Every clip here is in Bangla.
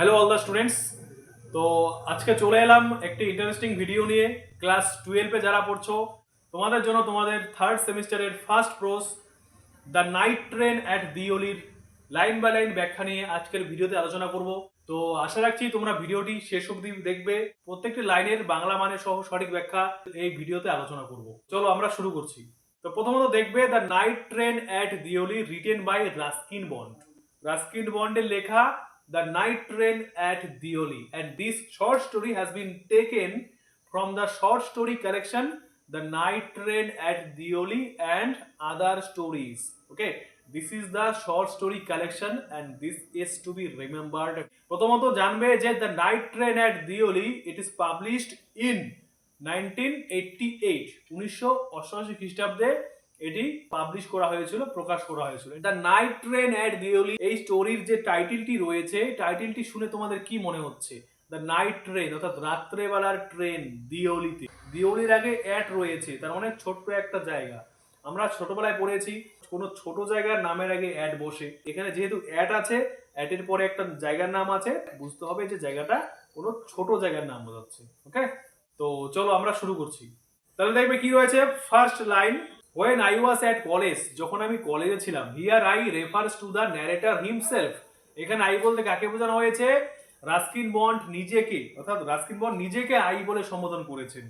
হ্যালো অল দ্য স্টুডেন্টস তো আজকে চলে এলাম একটি ইন্টারেস্টিং ভিডিও নিয়ে। ক্লাস টুয়েলভে যারা পড়ছো, তোমাদের জন্য তোমাদের থার্ড সেমিস্টারের first prose the night train at দিওলির line by line ব্যাখ্যা নিয়ে আজকের ভিডিওতে আলোচনা করব। তো আশা রাখছি তোমরা ভিডিওটি শেষ অবধি দেখবে। প্রত্যেকটি লাইনের বাংলা মানে সহ সঠিক ব্যাখ্যা এই ভিডিওতে আলোচনা করব। চলো আমরা শুরু করছি। তো প্রথমত দেখবে the night train at Deoli written by Ruskin Bond Ruskin বন্ডের লেখা The Night Train at Dioli. And this short story has been taken from the short story collection The Night Train at Dioli and Other Stories. Okay, this is the short story collection and this is to be remembered. প্রথমত জানবে যে The Night Train at Dioli it is published in 1988 উনিশশো অষ্টআশি খ্রিস্টাব্দে এটি পাবলিশ করা হয়েছিল, প্রকাশ করা হয়েছিল। The night train at Deoli এই স্টোরির যে টাইটেলটি রয়েছে টাইটেলটি শুনে তোমাদের কি মনে হচ্ছে? দ্য নাইট ট্রেন অর্থাৎ রাত্রেবেলার ট্রেন দিওলিতে দিওলির আগে অ্যাট রয়েছে, তার অনেক ছোট্ট একটা জায়গা। আমরা ছোটবেলায় পড়েছি, কোনো ছোট জায়গার নামের আগে অ্যাড বসে। এখানে যেহেতু অ্যাড আছে অ্যাটের পরে একটা জায়গার নাম আছে, বুঝতে হবে যে জায়গাটা কোনো ছোট জায়গার নাম বোঝাচ্ছে ওকে তো চলো আমরা শুরু করছি। তাহলে দেখবে কি রয়েছে? First line when I was at college যখন আমি কলেজে ছিলাম here I refers to the narrator himself এখানে আই বলতে কাকে বোঝানো হয়েছে? রাস্কিন বন্ড নিজেকে, অর্থাৎ রাস্কিন বন্ড নিজেকে আই বলে সম্বোধন করেছেন।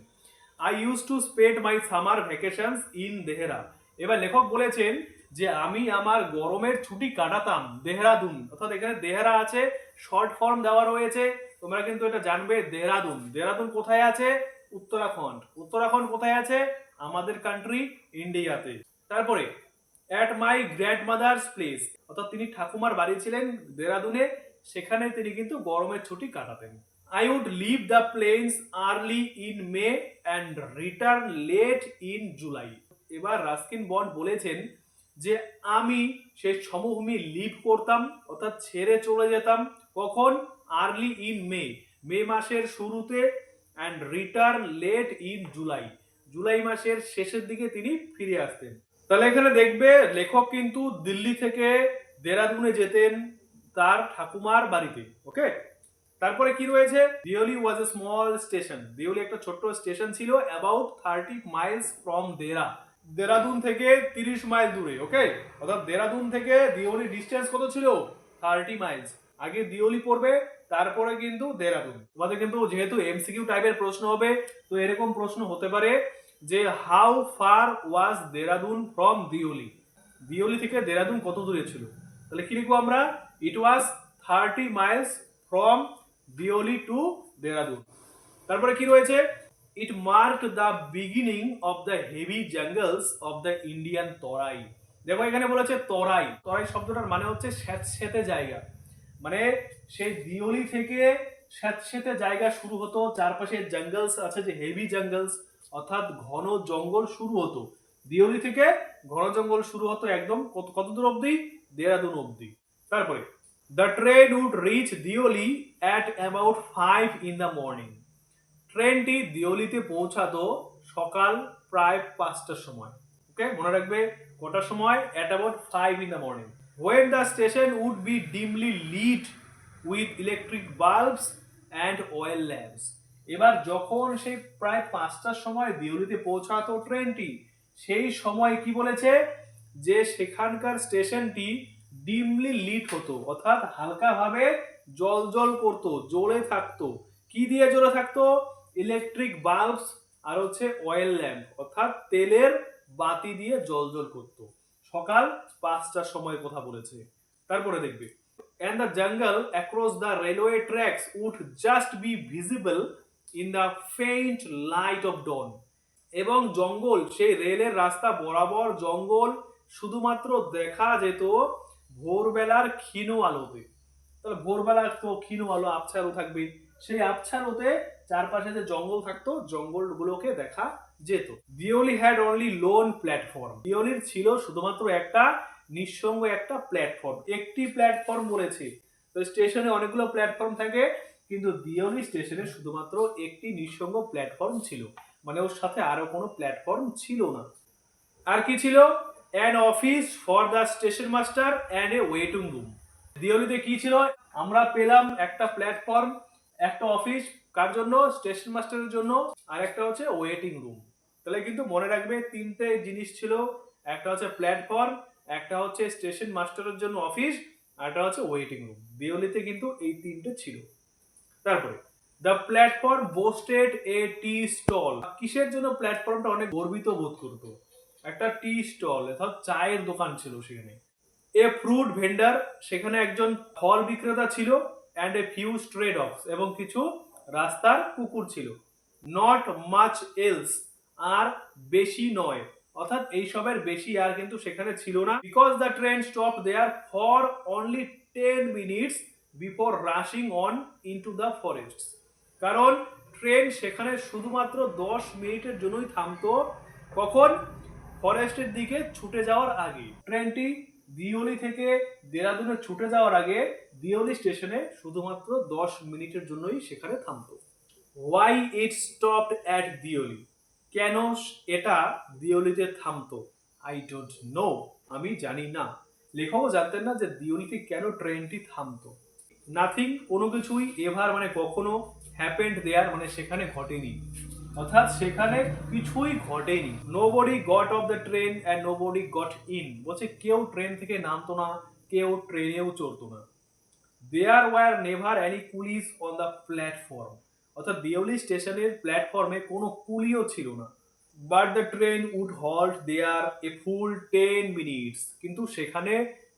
I use to spend my summer vacations in Dehra এবার লেখক বলেছেন যে আমি আমার গরমের ছুটি কাটাতাম দেহরাদুন অর্থাৎ এখানে দেহরা আছে শর্ট ফর্ম দেওয়া রয়েছে। তোমরা কিন্তু এটা জানবে দেহরাদুন দেহরাদুন কোথায় আছে? উত্তরাখণ্ড। উত্তরাখণ্ড কোথায় আছে? আমাদের কান্ট্রি ইন্ডিয়াতে তারপরে at my grandmother's place অর্থাৎ তিনি ঠাকুমার বাড়ি ছিলেন দেরাদুনে, সেখানে তিনি কিন্তু গরমের ছুটি কাটাতেন। I would leave the plains early in May and return late in July এবার রাস্কিন বন্ড বলেছেন যে, আমি সেই সমভূমি লিভ করতাম, অর্থাৎ ছেড়ে চলে যেতাম কখন? আর্লি ইন মে মে মাসের শুরুতে and return late in July July মাসের শেষের দিকে তিনি ফিরে আসতেন। তাহলে এখানে দেখবে লেখক কিন্তু দিল্লি থেকে দেরাদুনে যেতেন তার ঠাকুমার বাড়িতে, ওকে? তারপরে কি রয়েছে? দিওলি ওয়াজ এ স্মল স্টেশন দিওলি একটা ছোট্ট স্টেশন ছিল about thirty miles from Dehra Dehradun থেকে তিরিশ মাইল দূরে, ওকে? অর্থাৎ দেরাদুন থেকে দিওলি ডিস্টেন্স কত ছিল? থার্টি মাইলস আগে দিওলি পড়বে, তারপরে কিন্তু দেরাদুন। তোমাদের কিন্তু যেহেতু এমসিকিউ টাইপের প্রশ্ন হবে, তো এরকম প্রশ্ন হতে পারে। যে how far was Dehradun from Deoli Deoli থেকে দেরাদুন কত দূরে ছিল? তাহলে কি লিখব আমরা? It was thirty miles from Deoli to Dehradun তারপরে কি রয়েছে? It mark the beginning of the heavy jungles of the Indian Terai দেখো এখানে বলেছে তরাই। তরাই শব্দটার মানে হচ্ছে স্যাঁতস্যাঁতে জায়গা। মানে সেই দিওলি থেকে স্যাঁতস্যাঁতে জায়গা শুরু হতো, চারপাশে জঙ্গলস আছে, যে হেভি জঙ্গলস অর্থাৎ ঘন জঙ্গল শুরু হতো। দিওলি থেকে ঘন জঙ্গল শুরু হতো একদম কত কত দূর অবধি? দেরাদুন অবধি। তারপরে the train would reach Deoli at about five in the morning ট্রেনটি দিওলিতে পৌঁছাতো সকাল প্রায় পাঁচটার সময়। ওকে মনে রাখবে, কটার সময়? At about five in the morning when the station would be dimly lit with electric bulbs and oil lamps এবার যখন সেই প্রায় পাঁচটার সময় দিওলিতে পৌঁছাতো ট্রেনটি, সেই সময় কি বলেছে? যে সেখানকার স্টেশনটি ডিমলি লিট হতো, অর্থাৎ হালকাভাবে জল জল করতো জ্বলে থাকতো। কি দিয়ে জ্বলে থাকতো? ইলেকট্রিক বাল্বস আর হচ্ছে অয়েল ল্যাম্প, অর্থাৎ তেলের বাতি দিয়ে জল জল করতো। সকাল পাঁচটার সময় কথা বলেছে। তারপরে দেখবে। And the jungle across the railway tracks would just be visible in the faint light of dawn এবং জঙ্গল, সেই রেলের রাস্তা বরাবর জঙ্গল শুধুমাত্র দেখা যেত ভোরবেলার ক্ষীণ আলোতে। তাহলে ভোরবেলা তো ক্ষীণ আলো আবছা আলো থাকবে সেই আবছা আলোতে চারপাশে যে জঙ্গল থাকতো, জঙ্গলগুলোকে দেখা যেত। Deoli had only lone platform দিওলির ছিল শুধুমাত্র একটা নিঃসঙ্গ একটা প্ল্যাটফর্ম একটি প্ল্যাটফর্ম বলেছে। তো স্টেশনে অনেকগুলো প্ল্যাটফর্ম থাকে। কিন্তু দিওলি স্টেশনে শুধুমাত্র একটি নিঃসঙ্গ প্ল্যাটফর্ম ছিল মানে ওর সাথে আরও কোনো প্ল্যাটফর্ম ছিল না। আর কি ছিল? An office for the station master and a waiting room দিওলিতে কি ছিল? আমরা পেলাম একটা প্ল্যাটফর্ম, একটা অফিস কার জন্য? স্টেশন মাস্টারের জন্য। আর একটা হচ্ছে ওয়েটিং রুম তাহলে কিন্তু মনে রাখবে, তিনটে জিনিস ছিল। একটা হচ্ছে প্ল্যাটফর্ম, একটা হচ্ছে স্টেশন মাস্টারের জন্য অফিস আর একটা হচ্ছে ওয়েটিং রুম দিওলিতে কিন্তু এই তিনটে ছিল। তারপরে the platform boasted a tea stall কিসের জন্য প্ল্যাটফর্মটা অনেক গর্বিত বোধ করতো? একটা টি স্টল অর্থাৎ চায়ের দোকান ছিল সেখানে। এ ফ্রুট ভেন্ডার সেখানে একজন ফল বিক্রেতা ছিল and a few stray dogs এবং কিছু রাস্তার কুকুর ছিল। নট মাচ এলস আর বেশি নয়। অর্থাৎ এইসবের বেশি আর কিন্তু সেখানে ছিল না। Because the train stop there for only ten minutes before rushing on into the forest কারণ ট্রেন সেখানে শুধুমাত্র দশ মিনিটের জন্যই থামতো, কখন? ফরেস্টের দিকে ছুটে যাওয়ার আগে। ট্রেনটি দিওলি থেকে দেরাদুনে ছুটে যাওয়ার আগে দিওলি স্টেশনে শুধুমাত্র দশ মিনিটের জন্যই সেখানে থামতো। Why it stopped at Deoli? কেন এটা দিওলিতে থামতো? আই ডোন্ট নো আমি জানি না। লেখকও জানতেন না যে দিওলিতে কেন ট্রেনটি থামতো। নাথিং কোনো কিছুই এভার মানে কখনো হ্যাপেন্ড দেয়ার মানে সেখানে ঘটেনি। অর্থাৎ সেখানে কিছুই ঘটেনি। Nobody got off the train and nobody got in বলছে কেউ ট্রেন থেকে নামতো না, কেউ ট্রেনেও চড়তো না। There were never any police on the platform অর্থাৎ দিওলি স্টেশনের প্ল্যাটফর্মে কোনো কুলিও ছিল না। But the train would halt there a full ten minutes কিন্তু সেখানে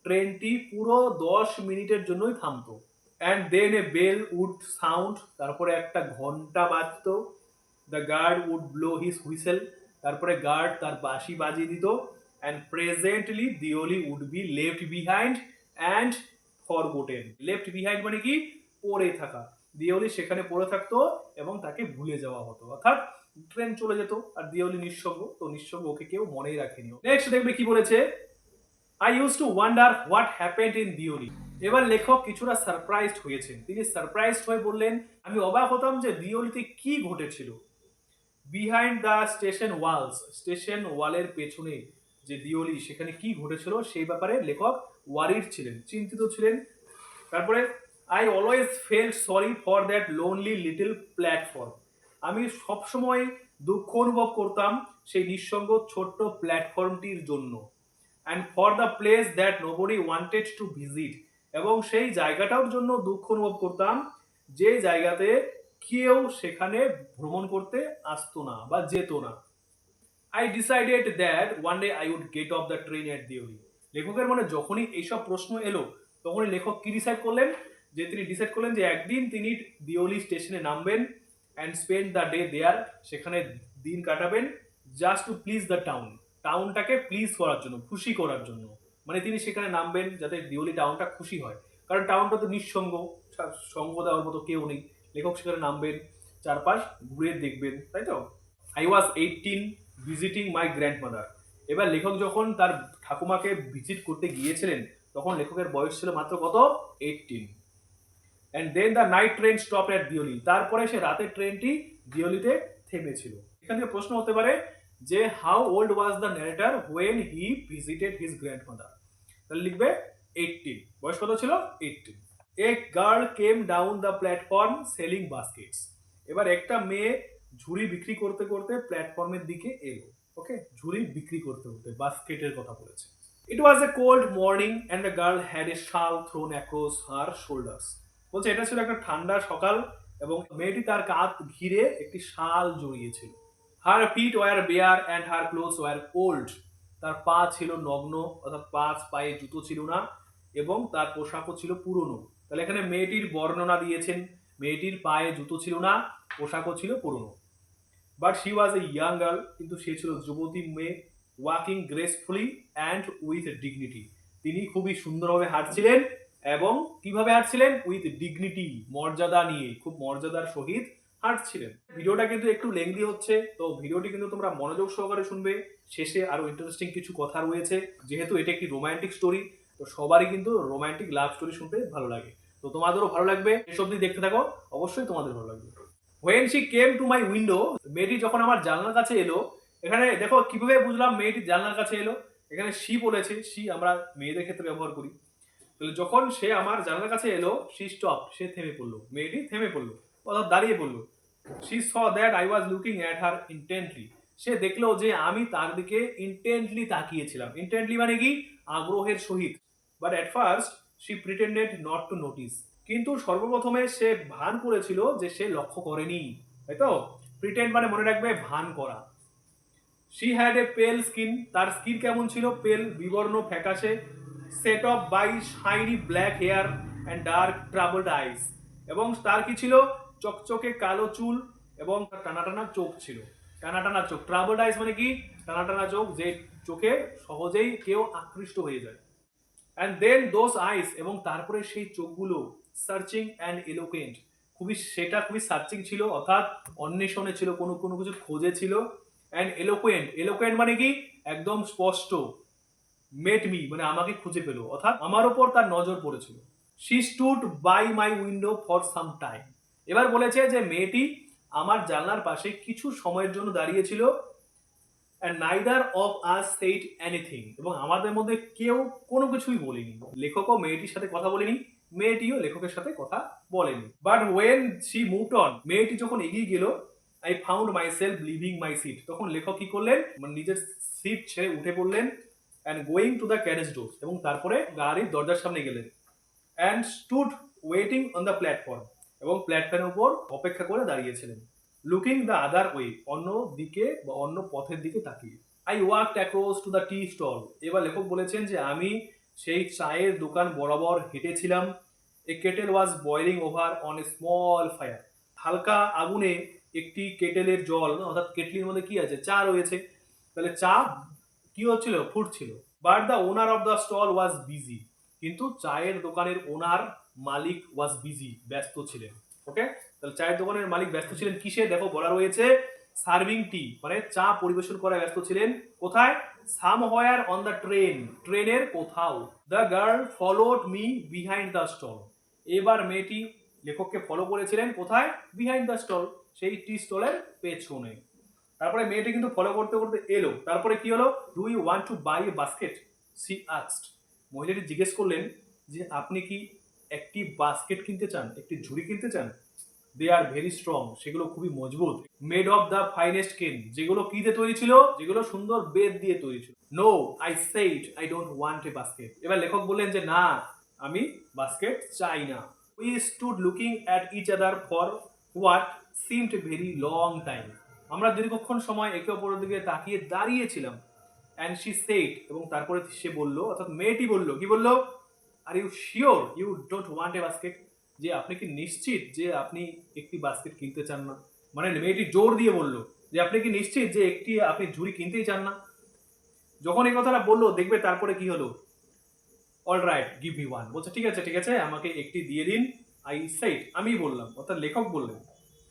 ট্রেনটি পুরো দশ মিনিটের জন্যই থামতো। And then a bell would sound তারপরে একটা ঘণ্টা বাজতো। The guard would blow his whistle তারপরে গার্ড তার বাঁশি বাজিয়ে দিত। And presently Deoli would be left behind and forgotten left behind মানে কি? পড়ে থাকা। দিওলি সেখানে পড়ে থাকতো এবং তাকে ভুলে যাওয়া হতো। অর্থাৎ ট্রেন চলে যেত, আর দিওলি নিঃসঙ্গ। তো নিঃসঙ্গ ওকে কেউ মনেই রাখেনি। নেক্সট দেখবে কি বলেছে? I use to wonder what happened in Deoli এবার লেখক কিছুটা সারপ্রাইজড হয়েছেন। তিনি সারপ্রাইজড হয়ে বললেন, আমি অবাক হতাম যে দিওলিতে কি ঘটেছিল। Behind the station walls station ওয়ালের পেছনে যে দিওলি সেখানে কি ঘটেছিল সেই ব্যাপারে লেখক ওয়ারিড ছিলেন, চিন্তিত ছিলেন। তারপরে I always fell sorry for that lonely little platform আমি সবসময় দুঃখ অনুভব করতাম সেই নিঃসঙ্গ ছোট্ট প্ল্যাটফর্মটির জন্য। And for the place that nobody wanted to visit এবং সেই জায়গাটার জন্য দুঃখ অনুভব করতাম যে জায়গাতে কেউ সেখানে ভ্রমণ করতে আসতো না বা যেত না। I decided that one day I would get off the train at Deoli লেখকের মনে যখনই এইসব প্রশ্ন এলো, তখনই লেখক কি ডিসাইড করলেন? যে তিনি ডিসাইড করলেন যে একদিন তিনি দিওলি স্টেশনে নামবেন and spend the day there সেখানে দিন কাটাবেন just to please the town টাউনটাকে please করার জন্য, খুশি করার জন্য। মানে তিনি সেখানে নামবেন যাতে দিওলি টাউনটা খুশি হয়। কারণ টাউনটা তো নিঃসঙ্গ সঙ্গ দেওয়ার মতো কেউ নেই। লেখক সেখানে নামবেন, চারপাশ ঘুরে দেখবেন, তাই তো? I was eighteen visiting my grandmother এবার লেখক যখন তার ঠাকুমাকে ভিজিট করতে গিয়েছিলেন, তখন লেখকের বয়স ছিল মাত্র কত? Eighteen and then the night train stop at Deoli তারপরে সে রাতের ট্রেনটি দিওলিতে থেমেছিল। এখান থেকে প্রশ্ন হতে পারে যে how old was the narrator when he visited his grandmother তাহলে লিখবে এইটিন বয়স কত ছিল? Eighteen a girl came down the platform selling baskets এবার একটা মেয়ে ঝুড়ি বিক্রি করতে করতে প্ল্যাটফর্মের দিকে এলো ওকে ঝুড়ি বিক্রি করতে করতে বাস্কেটের কথা বলেছে। It was a cold morning and the girl had a shawl thrown across her shoulders বলছে, এটা ছিল একটা ঠান্ডা সকাল এবং মেয়েটি তার কাঁধ ঘিরে একটি শাল জড়িয়েছিল। Her feet were bare and her clothes were old তার পা ছিল নগ্ন, অর্থাৎ পাঁচ পায়ে জুতো ছিল না এবং তার পোশাকও ছিল পুরনো। তাহলে এখানে মেয়েটির বর্ণনা দিয়েছেন, মেয়েটির পায়ে জুতো ছিল না, পোশাকও ছিল পুরনো। But she was a young girl কিন্তু সে ছিল যুবতী মেয়ে walking gracefully and with dignity তিনি খুবই সুন্দরভাবে হাঁটছিলেন এবং কীভাবে হাঁটছিলেন? উইথ ডিগনিটি মর্যাদা নিয়ে, খুব মর্যাদার সহিত হাঁটছিলেন ভিডিওটা কিন্তু একটু লেংদি হচ্ছে, তো ভিডিওটি কিন্তু তোমরা মনোযোগ সহকারে শুনবে। শেষে আরও ইন্টারেস্টিং কিছু কথা রয়েছে, যেহেতু এটা একটি রোমান্টিক স্টোরি তো সবারই কিন্তু রোমান্টিক লাভ স্টোরি শুনতে ভালো লাগে। তো তোমাদেরও ভালো লাগবে, শেষ অব্দি দেখতে থাকো, অবশ্যই তোমাদের ভালো লাগবে। When she came to my window মেয়েটি যখন আমার জানলার কাছে এলো, এখানে দেখো কীভাবে বুঝলাম মেয়েটি জানলার কাছে এলো। এখানে শি বলেছে শি আমরা মেয়েদের ক্ষেত্রে ব্যবহার করি। তাহলে যখন সে আমার জানলার কাছে এলো সি স্টপ সে থেমে পড়ল। মেয়েটি থেমে পড়ল, অর্থাৎ দাঁড়িয়ে পড়ল। She saw that I was looking at her intently সে দেখল যে আমি তার দিকে ইন্টেন্টলি তাকিয়েছিলাম। ইন্টেন্টলি মানে কি? আগ্রহের সহিত। But at first she pretended not to notice কিন্তু সর্বপ্রথমে সে ভান করেছিল যে সে লক্ষ্য করেনি। তাই তো? প্রিটেন্ড মানে মনে রাখবে ভান করা। শি হ্যাড এ পেল স্কিন তার স্কিন কেমন ছিল? পেল বিবর্ণ, ফ্যাকাশে। Set off by shiny black hair and dark troubled eyes এবং তার কি ছিল? চকচকে কালো চুল এবং তার টানা টানা চোখ ছিল। টানা টানা চোখ। ট্রাবলড আইস মানে কি? টানা টানা চোখ যে চোখে সহজেই কেউ আকৃষ্ট হয়ে যায়। অ্যান্ড দেন দোজ আইস এবং তারপরে সেই চোখগুলো সার্চিং অ্যান্ড এলোকেন্ট খুবই সেটা খুবই সার্চিং ছিল, অর্থাৎ অন্বেষণে ছিল, কোনো কোনো কিছু খোঁজে ছিল। অ্যান্ড এলোকুয়েন্ট এলোকুয়েন্ট মানে কি? একদম স্পষ্ট। মেট মি মানে আমাকে খুঁজে পেল। অর্থাৎ আমার ওপর তার নজর পড়েছিল। She stood by my window for some time এবার বলেছে যে মেয়েটি আমার জানলার পাশে কিছু সময়ের জন্য দাঁড়িয়েছিল অ্যান্ড নাইদার অফ আস সেইট এনিথিং এবং আমাদের মধ্যে কেউ কোনো কিছুই বলেনি। লেখকও মেয়েটির সাথে কথা বলেনি, মেয়েটিও লেখকের সাথে কথা বলেনি। But when she moved on মেয়েটি যখন এগিয়ে গেল I found myself leaving my seat তখন লেখক কি করলেন? মানে নিজের সিট ছেড়ে উঠে পড়লেন and going to the carriage door এবং তারপরে গাড়ির দরজার সামনে গেলেন and stood waiting on the platform এবং প্ল্যাটফর্মের উপর অপেক্ষা করে দাঁড়িয়েছিলেন। লুকিং দ্য আদার ওয়ে অন্য দিকে বা অন্য পথের দিকে তাকিয়ে। I walk across to the tea stall এবার লেখক বলেছেন যে, আমি সেই চায়ের দোকান বরাবর হেঁটেছিলাম। A kettle was boiling over on a small fire হালকা আগুনে একটি কেটেলের জল অর্থাৎ কেটলির মধ্যে কি আছে? চা রয়েছে। তাহলে চা কি হচ্ছিল? ফুটছিল। But the owner of the stall was busy কিন্তু চায়ের দোকানের ওনার মালিক ওয়াজ বিজি ব্যস্ত ছিলেন ওকে তাহলে চায়ের দোকানের মালিক ব্যস্ত ছিলেন কিসে? দেখো, বলা রয়েছে সার্ভিং টি মানে চা পরিবেশন করায় ব্যস্ত ছিলেন। কোথায়? Somewhere on the train ট্রেনের কোথাও। The girl followed me behind the stall এবার মেয়েটি লেখককে ফলো করেছিলেন কোথায়? বিহাইন্ড দ্য স্টল সেই টি স্টলের পেছনে। তারপরে মেয়েটি কিন্তু ফলো করতে করতে এলো। তারপরে কি হলো? Do you want to buy a basket she asked মহিলাটি জিজ্ঞেস করলেন যে আপনি কি একটি বাস্কেট কিনতে চান, একটি ঝুড়ি কিনতে চান? দে আর ভেরি স্ট্রং সেগুলো খুবই মজবুত। মেড অফ দ্য ফাইনেস্ট কেন যেগুলো কি দিয়ে তৈরি ছিল? যেগুলো সুন্দর বেদ দিয়ে তৈরি ছিল। No I said I don't want a basket এবার লেখক বললেন যে, না, আমি বাস্কেট চাই না। We stood looking at each other for what seemed very long time আমরা দীর্ঘক্ষণ সময় একে অপরের দিকে তাকিয়ে দাঁড়িয়েছিলাম। অ্যান্ড শি সেইড এবং তারপরে সে বলল, অর্থাৎ মেয়েটি বলল, কি বলল? Are you sure you don't want a basket যে আপনি কি নিশ্চিত যে আপনি একটি বাস্কেট কিনতে চান না? মানে মেয়েটি জোর দিয়ে বলল, যে আপনি কি নিশ্চিত যে একটি আপনি ঝুড়ি কিনতেই চান না? যখন এই কথাটা বলল, দেখবে তারপরে কি হলো? All right give me one বলছে, ঠিক আছে ঠিক আছে, আমাকে একটি দিয়ে দিন। আই সাইড আমি বললাম। অর্থাৎ লেখক বললেন।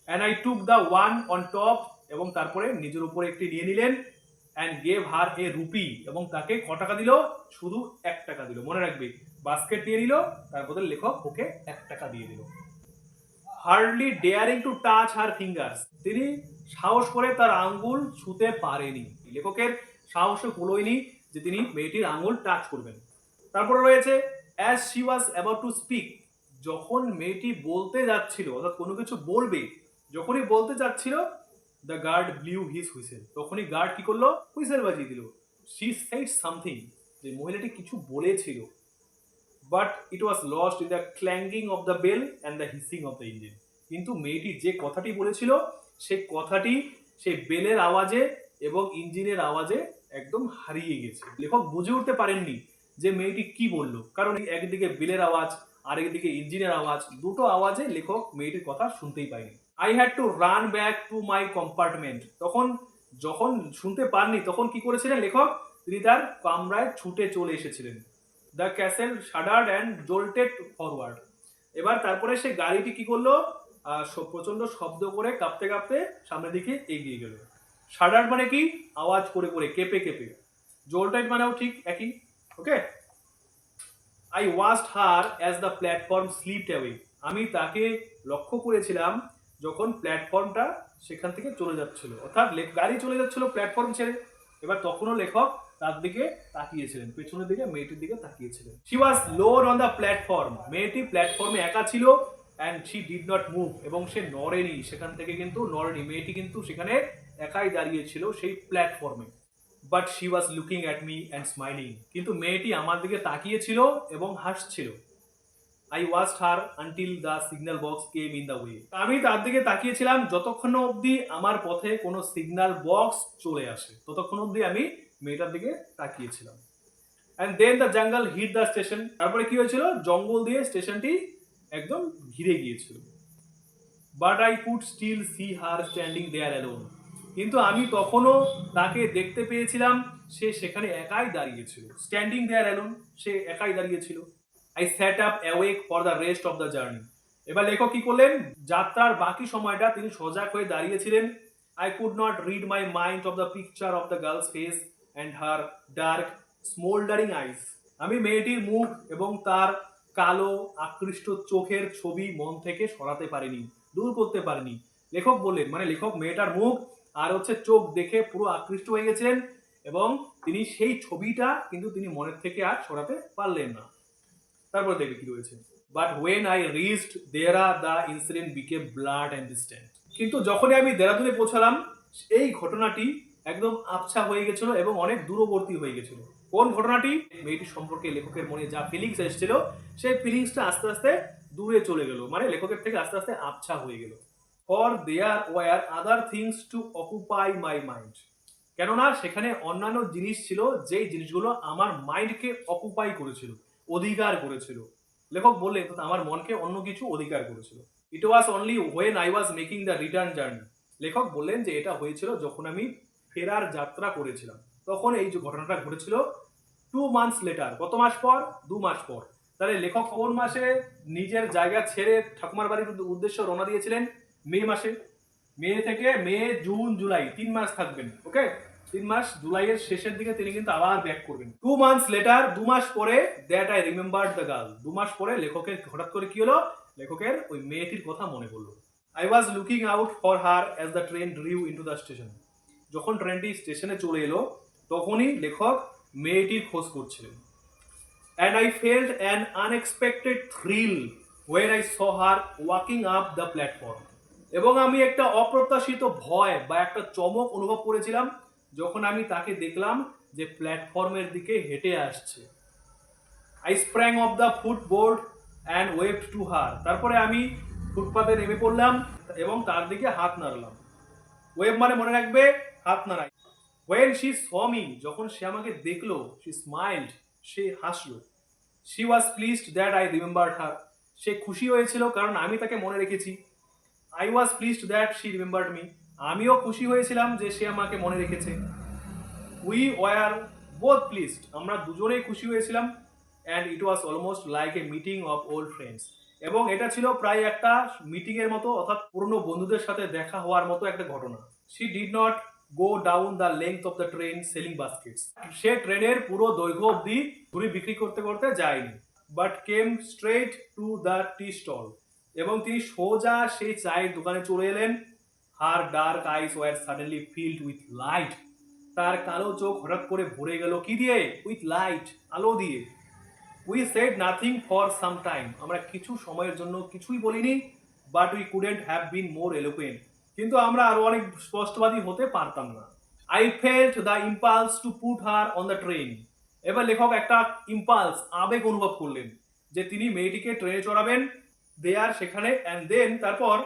And I took the one on top এবং তারপরে নিজের উপরে একটি নিয়ে নিলেন। And gave her a rupee এবং তাকে ক টাকা দিল? শুধু এক টাকা দিল। মনে রাখবে বাস্কেট দিয়ে নিল তার বদলে লেখক ওকে এক টাকা দিয়ে দিল। Hardly daring to touch her fingers তিনি সাহস করে তার আঙ্গুল ছুতে পারেনি। লেখকের সাহসে কুলোয়নি যে তিনি মেয়েটির আঙ্গুল টাচ করবেন। তারপরে রয়েছে as she was about to speak যখন মেয়েটি বলতে যাচ্ছিল, অর্থাৎ কোনো কিছু বলবে, যখনই বলতে যাচ্ছিল the guard blew his whistle তখনই গার্ড কি করল? হুইসেল বাজিয়ে দিল। শি সেড সামথিং যে মহিলাটি কিছু বলেছিল। But it was lost in the clanging of the bell and the hissing of the engine কিন্তু মেয়েটি যে কথাটি বলেছিল, সে কথাটি সেই বেলের আওয়াজে এবং ইঞ্জিনের আওয়াজে একদম হারিয়ে গেছে। লেখক বুঝে উঠতে পারেননি যে মেয়েটি কি বলল। কারণ একদিকে বেলের আওয়াজ, আরেকদিকে ইঞ্জিনের আওয়াজ। দুটো আওয়াজে লেখক মেয়েটির কথা শুনতেই পায়নি I had to run back to my compartment তখন যখন শুনতে পাননি তখন কি করেছিলেন লেখক? তিনি তার কামরায় ছুটে চলে এসেছিলেন। The castle shuddered and jolted forward এবার তারপরে সে গাড়িটি কি করল? আহ, প্রচণ্ড শব্দ করে কাঁপতে কাঁপতে সামনের দিকে এগিয়ে গেল। শাডার্ড মানে কি? আওয়াজ করে করে কেঁপে কেঁপে। জোল্টেড মানেও ঠিক একই okay I watched her as the platform slip away আমি তাকে লক্ষ্য করেছিলাম যখন প্ল্যাটফর্মটা সেখান থেকে চলে যাচ্ছিল, অর্থাৎ গাড়ি চলে যাচ্ছিল প্ল্যাটফর্ম ছেড়ে, এবার তখনও লেখক তার দিকে তাকিয়েছিলেন, পেছনের দিকে, মেয়েটির দিকে তাকিয়েছিলেন। She was load on the platform মেয়েটি প্ল্যাটফর্মে একা ছিল and she did not move এবং সে নড়েনি। সেখান থেকে কিন্তু নড়েনি। মেয়েটি কিন্তু সেখানে একাই দাঁড়িয়েছিল সেই প্ল্যাটফর্মে but she was looking at me and smiling কিন্তু মেয়েটি আমার দিকে তাকিয়েছিল এবং হাসছিল। I watched her until the signal box came in the way আমি তার দিকে তাকিয়েছিলাম যতক্ষণ অবধি আমার পথে কোনো সিগন্যাল বক্স চলে আসে, ততক্ষণ অবধি আমি মেয়েটার দিকে তাকিয়েছিলাম। And then the jungle hit the station তারপরে কি হয়েছিল? জঙ্গল দিয়ে স্টেশনটি একদম ঘিরে গিয়েছিল। But I could still see her standing there alone কিন্তু আমি তখনও তাকে দেখতে পেয়েছিলাম, সে সেখানে একাই দাঁড়িয়েছিল স্ট্যান্ডিং দেয়ার অ্যালোন সে একাই দাঁড়িয়েছিল I sat up awake for the rest of the journey এবার লেখক কি করলেন? যাত্রার বাকি সময়টা তিনি সজাগ হয়ে দাঁড়িয়েছিলেন। I could not rid my mind of the picture of the girl's face and her dark smouldering eyes আমি মেয়েটির মুখ এবং তার কালো, আকৃষ্ট চোখের ছবি মন থেকে সরাতে পারিনি, দূর করতে পারিনি। লেখক বললেন মানে লেখক, মেয়েটার মুখ আর হচ্ছে চোখ দেখে পুরো আকৃষ্ট হয়ে গেছেন এবং তিনি সেই ছবিটা কিন্তু তিনি মনের থেকে আর সরাতে পারলেন না। তারপর দেখে কি রয়েছে? But when I reached Dehra the incident became blurred and distant কিন্তু যখনই আমি দেরাদুনে পৌঁছালাম, এই ঘটনাটি একদম আবছা হয়ে গেছিল এবং অনেক দূরবর্তী হয়ে গেছিল। কোন ঘটনাটি? মেয়েটির সম্পর্কে লেখকের মনে যা ফিলিংস এসেছিল, সেই ফিলিংসটা আস্তে আস্তে দূরে চলে গেল। মানে লেখকের থেকে আস্তে আস্তে আবছা হয়ে গেল। For there were other things to occupy my mind কেননা সেখানে অন্যান্য জিনিস ছিল, যেই জিনিসগুলো আমার মাইন্ডকে অকুপাই করেছিল। অধিকার করেছিল। লেখক বললেন "তো আমার মনকে অন্য কিছু অধিকার করেছিল। It was only when I was making the return journey লেখক বললেন যে, এটা হয়েছিল যখন আমি ফেরার যাত্রা করেছিলাম। তখন এই যে ঘটনাটা ঘটেছিল টু মান্থস লেটার কত মাস পর? দু মাস পর। তাহলে লেখক কোন মাসে নিজের জায়গা ছেড়ে ঠাকুমার বাড়ির উদ্দেশ্যে রওনা দিয়েছিলেন? মে মাসে। মে থেকে মে, জুন, জুলাই, তিন মাস থাকবেন ওকে তিন মাস জুলাইয়ের শেষের দিকে তিনি কিন্তু আবার ব্যাক করবেন। টু মান্থস লেটার দু মাস পরে that I remember the girl দু মাস পরে লেখকের হঠাৎ করে কি হলো? লেখকের ওই মেয়েটির কথা মনে পড়ল। I was looking out for her as the train drew into the station যখন ট্রেনটি স্টেশনে চলে এলো, তখনই লেখক মেয়েটির খোঁজ করছিলেন। And I felt an unexpected thrill where I saw her walking up the platform এবং আমি একটা অপ্রত্যাশিত ভয় বা একটা চমক অনুভব করেছিলাম যখন আমি তাকে দেখলাম যে প্ল্যাটফর্মের দিকে হেঁটে আসছে। I sprang off the footboard and wave to her তারপরে আমি ফুটপাতে নেমে পড়লাম এবং তার দিকে হাত নাড়লাম। ওয়েভ মানে মনে রাখবে হাত নাড়াই। ওয়েন শি সমি যখন সে আমাকে দেখল শি স্মাইল্ড সে হাসলো। She was pleased that I remember her সে খুশি হয়েছিল কারণ আমি তাকে মনে রেখেছি। I was pleased that she remembered me আমিও খুশি হয়েছিলাম যে সে আমাকে মনে রেখেছে। উই ওয়ার বোথ প্লিজড আমরা দুজনেই খুশি হয়েছিলাম and it was almost like a meeting of old friends এবং এটা ছিল প্রায় একটা মিটিং এর মতো, অর্থাৎ পুরনো বন্ধুদের সাথে দেখা হওয়ার মতো একটা ঘটনা। She did not go down the length of the train selling baskets সে ট্রেনের পুরো দৈর্ঘ্য অবধি ঘুরি বিক্রি করতে করতে যায়নি but came straight to the tea stall এবং তিনি সোজা সেই চায়ের দোকানে চলে এলেন। Her dark eyes were suddenly filled with light তার কালো চোখ হঠাৎ করে ভরে গেল কি দিয়ে? উইথ লাইট আলো দিয়ে। We said nothing for some time আমরা কিছু সময়ের জন্য কিছুই বলিনি but we couldn't have been more eloquent কিন্তু আমরা আরও অনেক স্পষ্টবাদী হতে পারতাম না। I felt the impulse to put her on the train এবার লেখক একটা ইম্পালস আবেগ অনুভব করলেন, যে তিনি মেয়েটিকে ট্রেনে চড়াবেন, দেয়ার সেখানে অ্যান্ড দেন তারপর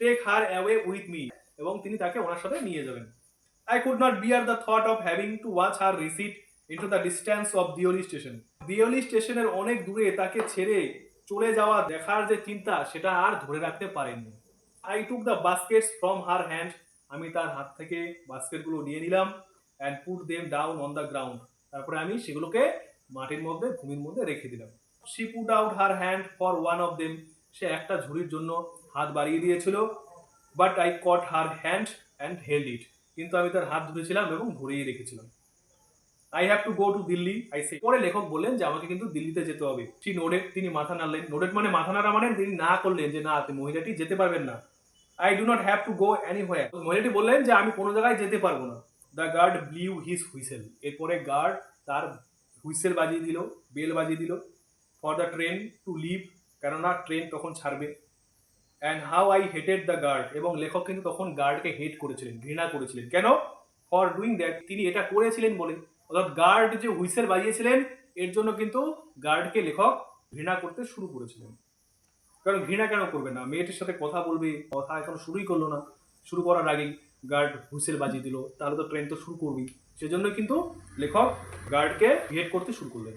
take her away with me এবং তিনি তাকে ওনার সাথে নিয়ে যাবেন। I could not bear the thought of having to watch her recede into the distance of Deoli station Deoli স্টেশনের অনেক দূরে তাকে ছেড়ে চলে যাওয়া দেখার যে চিন্তা, সেটা আর ধরে রাখতে পারেননি। I took the baskets from her hand আমি তার হাত থেকে বাস্কেটগুলো নিয়ে নিলাম and put them down on the ground তারপরে আমি সেগুলোকে মাটির মধ্যে, ভূমির মধ্যে রেখে দিলাম। She put out her hand for one of them সে একটা ঝুড়ির জন্য হাত বাড়িয়ে দিয়েছিল but I caught her hand and held it কিন্তু আমি তার হাত ধরেছিলাম এবং ধরেই রেখেছিলাম। I have to go to Delhi I say পরে লেখক বললেন যে, আমাকে কিন্তু দিল্লিতে যেতে হবে। সি নোডেড তিনি মাথা নাড়লেন। নোডেড মানে মাথা নাড়া মানে তিনি না করলেন যে, না মহিলাটি যেতে পারবেন না। I do not have to go anywhere মহিলাটি বললেন যে, আমি কোনো জায়গায় যেতে পারব না। The guard blew his whistle এরপরে গার্ড তার হুইসেল বাজিয়ে দিল, বেল বাজিয়ে দিল। For the train to leave কেননা ট্রেন তখন ছাড়বে। And how I hated the guard এবং লেখক কিন্তু তখন গার্ডকে হেট করেছিলেন, ঘৃণা করেছিলেন। কেন? ফর ডুইং দ্যাট তিনি এটা করেছিলেন বলে। অর্থাৎ গার্ড যে হুইসেল বাজিয়েছিলেন, এর জন্য কিন্তু গার্ডকে লেখক ঘৃণা করতে শুরু করেছিলেন। কারণ ঘৃণা কেন করবে না? মেয়েটির সাথে কথা বলবে, কথা এখন শুরুই করল না। শুরু করার আগেই গার্ড হুইসেল বাজিয়ে দিল। তাহলে তো ট্রেন তো শুরু করবেই। সেজন্য কিন্তু লেখক গার্ডকে হেট করতে শুরু করলেন।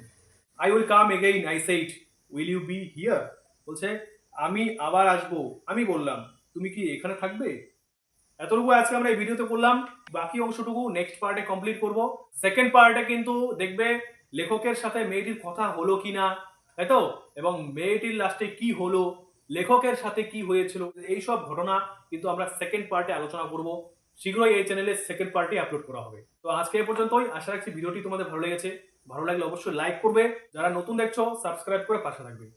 I will come again I said will you be here বলছে আমি আবার আসব। আমি বললাম, তুমি কি এখানে থাকবে? এতটুকু আজকে আমরা এই ভিডিওতে করলাম। বাকি অংশটুকু নেক্সট পার্টে কমপ্লিট করব। সেকেন্ড পার্টে কিন্তু দেখবে লেখকের সাথে মেয়েটির কথা হলো কি না তাই তো? এবং মেয়েটির লাস্টে কি হলো, লেখকের সাথে কি হয়েছিল, এই সব ঘটনা কিন্তু আমরা সেকেন্ড পার্টে আলোচনা করব। শীঘ্রই এই চ্যানেলে সেকেন্ড পার্টে আপলোড করা হবে। তো আজকে এ পর্যন্তই। আশা রাখছি ভিডিওটি তোমাদের ভালো লেগেছে। ভালো লাগলে অবশ্যই লাইক করবে। যারা নতুন দেখছ সাবস্ক্রাইব করে পাশে থাকবে।